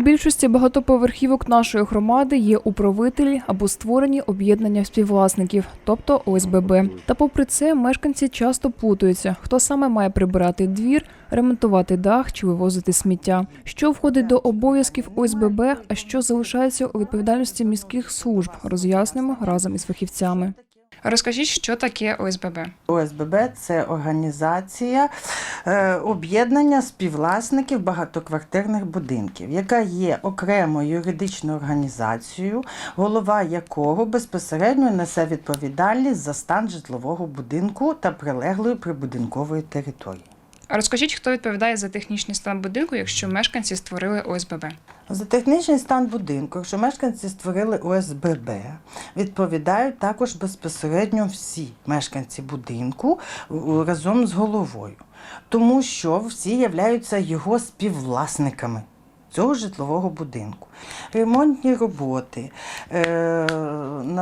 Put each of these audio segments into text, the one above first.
Більшості багатоповерхівок нашої громади є управителі або створені об'єднання співвласників, тобто ОСББ. Та попри це мешканці часто плутаються, хто саме має прибирати двір, ремонтувати дах чи вивозити сміття. Що входить до обов'язків ОСББ, а що залишається у відповідальності міських служб, роз'яснимо разом із фахівцями. Розкажіть, що таке ОСББ? ОСББ це організація е, об'єднання співвласників багатоквартирних будинків, яка є окремою юридичною організацією, голова якого безпосередньо несе відповідальність за стан житлового будинку та прилеглої прибудинкової території. Розкажіть, хто відповідає за технічний стан будинку, якщо мешканці створили ОСББ? За технічний стан будинку, якщо мешканці створили ОСББ, відповідають також безпосередньо всі мешканці будинку разом з головою, тому що всі являються його співвласниками. Цього житлового будинку. Ремонтні роботи, е,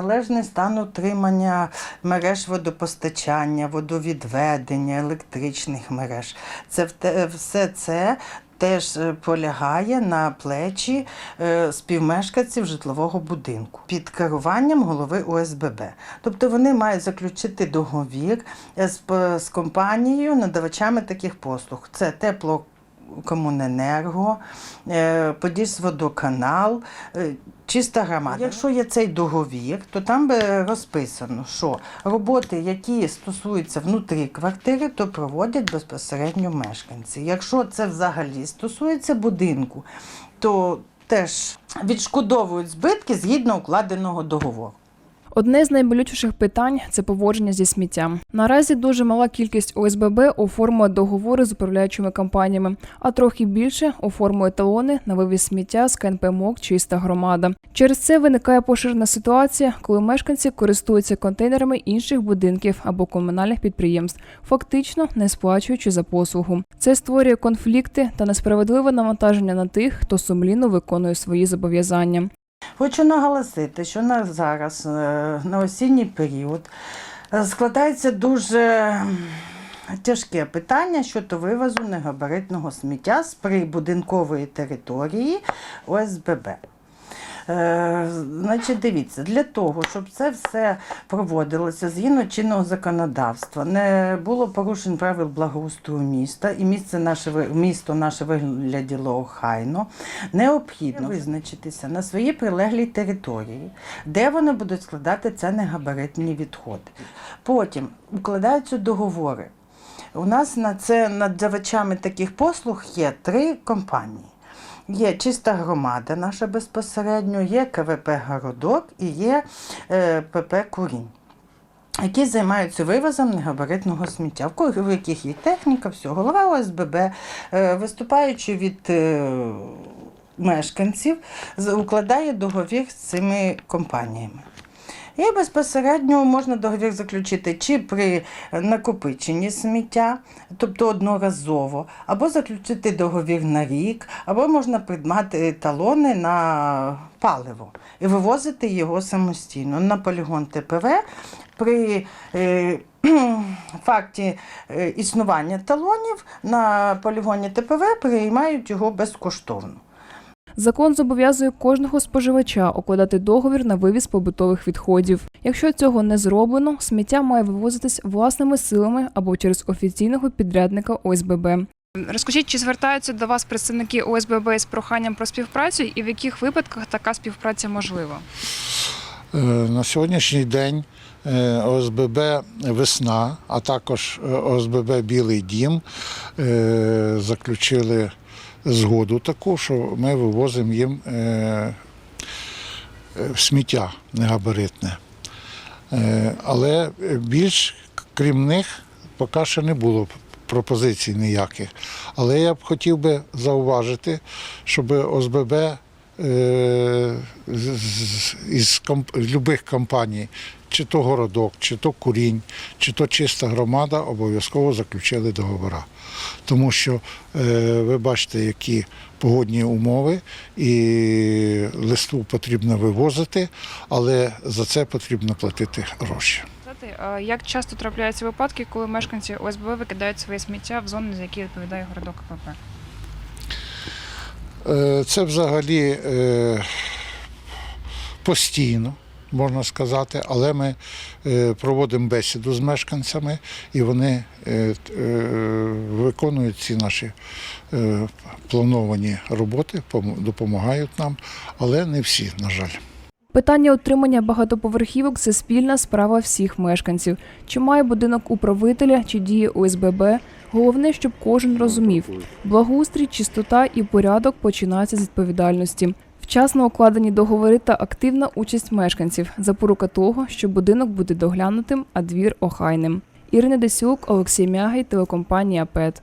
належний стан утримання мереж водопостачання, водовідведення, електричних мереж. Це все це теж е, полягає на плечі е, співмешканців житлового будинку під керуванням голови ОСББ. Тобто вони мають заключити договір е, з, компанією, надавачами таких послуг. Це тепло. Комуненерго, е, Подільсводоканал, е, чиста громада. Якщо є цей договір, то там би розписано, що роботи, які стосуються внутрі квартири, то проводять безпосередньо мешканці. Якщо це взагалі стосується будинку, то теж відшкодовують збитки згідно укладеного договору. Одне з найболючіших питань це поводження зі сміттям. Наразі дуже мала кількість ОСББ оформує договори з управляючими компаніями, а трохи більше оформує талони на вивіз сміття з КНП МОК Чиста громада. Через це виникає поширена ситуація, коли мешканці користуються контейнерами інших будинків або комунальних підприємств, фактично не сплачуючи за послугу. Це створює конфлікти та несправедливе навантаження на тих, хто сумлінно виконує свої зобов'язання. Хочу наголосити, що на зараз, е, на осінній період, е, складається дуже тяжке питання щодо вивозу негабаритного сміття з прибудинкової території ОСББ. Е, Значить, дивіться, для того, щоб це все проводилося згідно чинного законодавства, не було порушень правил благоустрою міста, і місце наше місто наше вигляділо охайно, необхідно визначитися на своїй прилеглій території, де вони будуть складати це негабаритні відходи. Потім укладаються договори. У нас на це надавачами таких послуг є три компанії. Є чиста громада наша безпосередньо, є КВП Городок і є е, ПП Курінь. Які займаються вивозом негабаритного сміття, в яких є техніка, все, голова ОСББ, е, виступаючи від е, мешканців, укладає договір з цими компаніями. І безпосередньо можна договір заключити чи при накопиченні сміття, тобто одноразово, або заключити договір на рік, або можна придбати талони на паливо і вивозити його самостійно на полігон ТПВ. При е, факті е, існування талонів на полігоні ТПВ приймають його безкоштовно. Закон зобов'язує кожного споживача укладати договір на вивіз побутових відходів. Якщо цього не зроблено, сміття має вивозитись власними силами або через офіційного підрядника ОСББ. Розкажіть, чи звертаються до вас представники ОСББ з проханням про співпрацю, і в яких випадках така співпраця можлива? Е, На сьогоднішній день е, ОСББ Весна, а також е, ОСББ Білий Дім заключили згоду таку, що ми вивозимо їм е, е, сміття негабаритне. Е, Але більш крім них поки ще не було пропозицій ніяких. Але я б хотів би зауважити, щоб ОСББ із комп- любих компаній, чи то городок, чи то курінь, чи то чиста громада, обов'язково заключили договори. Тому що е, ви бачите, які погодні умови, і листу потрібно вивозити, але за це потрібно платити гроші. Як часто трапляються випадки, коли мешканці ОСББ викидають своє сміття в зони, за які відповідає городок КПП? Е, Це взагалі е, постійно, можна сказати, але ми е, проводимо бесіду з мешканцями і вони виконують ці наші плановані роботи, допомагають нам, але не всі, на жаль. Питання отримання багатоповерхівок це спільна справа всіх мешканців. Чи має будинок управителя, чи діє ОСББ. Головне, щоб кожен розумів, благоустрій, чистота і порядок починаються з відповідальності. Вчасно укладені договори та активна участь мешканців запорука того, що будинок буде доглянутим, а двір охайним. Ірина Десюк, Олексій Мягий, телекомпанія ПЕТ.